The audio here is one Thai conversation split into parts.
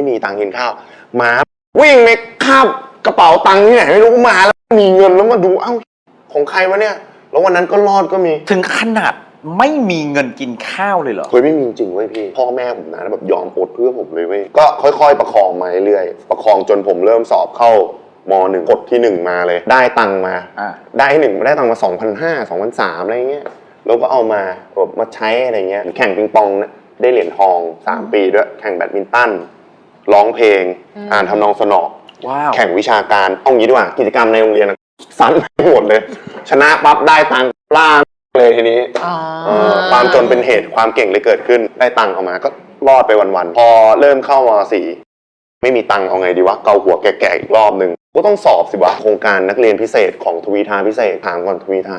ไม่มีตังค์กินข้าวหมาวิ่งไปคาบกระเป๋าตังค์ที่ไหนไม่รู้มาแล้วมีเงินแล้วมาดูเอ้าของใครวะเนี่ย แล้ววันนั้นก็รอดก็มีถึงขนาดไม่มีเงินกินข้าวเลยเหรอเคยไม่มีจริงเว้ยพี่พ่อแม่ผมนะแบบยอมอดเพื่อผมเลยเว้ยก็ค่อยๆ ประคองมาเรื่อยๆประคองจนผมเริ่มสอบเข้ามหนึ่งกดที่หนึ่งมาเลย ได้ตังค์มา อ่าได้หนึ่งได้ตังค์มาสองพันห้าสองพันสามอะไรเงี้ยแล้วก็เอามาแบบมาใช้อะไรเงี้ยแข่งปิงปองนะได้เหรียญทองสามปีด้วยแข่งแบดมินตัน ร้องเพลง อ่านทำนองสนอว้าว แข่งวิชาการเอางี้ดีกว่ากิจกรรมในโรงเรียนอะซันไปหมดเลย ชนะปั๊บได้ตังค์ล่าเลยทีนี้ อ๋อเออความจนเป็นเหตุความเก่งเลยเกิดขึ้นได้ตังค์ออกมาก็รอดไปวันๆพอเริ่มเข้ามสี่ไม่มีตังค์เอาไงดีวะเกาหัวแก่ๆอีกรอบหนึ่งก็ต้องสอบสิวะโครงการนักเรียนพิเศษของทวีทาพิเศษถามก่อนทวีทา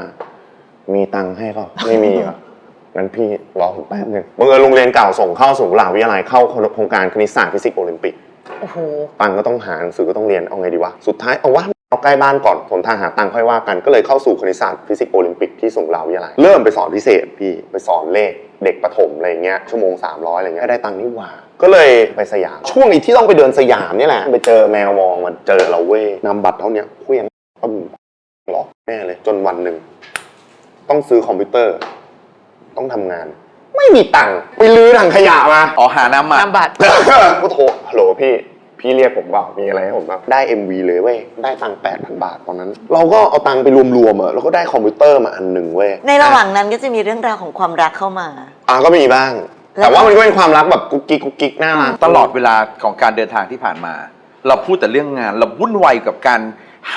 มีตังค์ให้เปล่าไม่มีเหรอ งั้นพี่รอผมแป๊บหนึงบังเอิญโรงเรียนเก่าส่งเข้าสู่หลาวิทยาลัยเข้าโครงการคณิตศาสตร์ฟิสิกส์โอลิมปิกโอ้โหตังค์ก็ต้องหาหนังสือก็ต้องเรียนเอาไงดีวะ สุดท้ายเอาว่าเอาใกล้บ้านก่อนผลทางหาตังค์ค่อยว่ากันก็เลยเข้าสู่คณิตศาสตร์ฟิสิกส์โอลิมปิกที่ส่งเราวิทยาลัยเริ่มไปสอนพิเศษพี่ไปสอนเลขเด็กประถมอะไรเงี้ยชั่วโมง 300อะไรเงี้ยได้ตังค์นี่หว่า ก็เลยไปสยาม ช่วงนี้ที่ต้องไปเดินสยามนี่แหละ ไปเจอแมวมองมันเจอเราเว้ยนำบัตรเท่าเนี้ยเคลี้ยงปึ้มหลอกแน่เลยจนวันหนึ่งต้องซื้อคอมพิวเตอร์ ต้องทำงาน ไม่มีตังค์ไปลื้อถังขยะมา อ๋อหาน้ำมานำบัตร ก็โทรฮัลโหลพี่ พี่เรียกผมเปล่ามีอะไรให้ผมบ้างได้ MV เลยเว้ย ได้ตังค์แปดพันบาทตอนนั้น เราก็เอาตังค์ไปรวมๆอะแล้วก็ได้คอมพิวเตอร์มาอันหนึ่งเว้ยในระหว่างนั้นก็จะมีเรื่องราวของความรักเข้ามา อะก็มีบ้าง แล้วแต่ว่ามันก็เป็นความรักแบบกุ๊กกิ๊กกุ๊กกิ๊กน่ารักตลอดเวลาของการเดินทางที่ผ่านมา เราพูดแต่เรื่องงาน เราวุ่นวายกับการ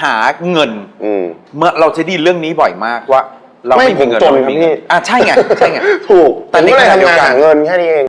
หาเงิน อืม เมื่อเราจะไดีเรื่องนี้บ่อยมากว่า เราไม่ไม่มีเงินผมจนเราไม่มีครับพี่เงินอะใช่ไงใช่ไง ถูกแต่แต่ในนี่ก็เลยขณะเดียวทำงานกันหาเงินแค่นี้เอง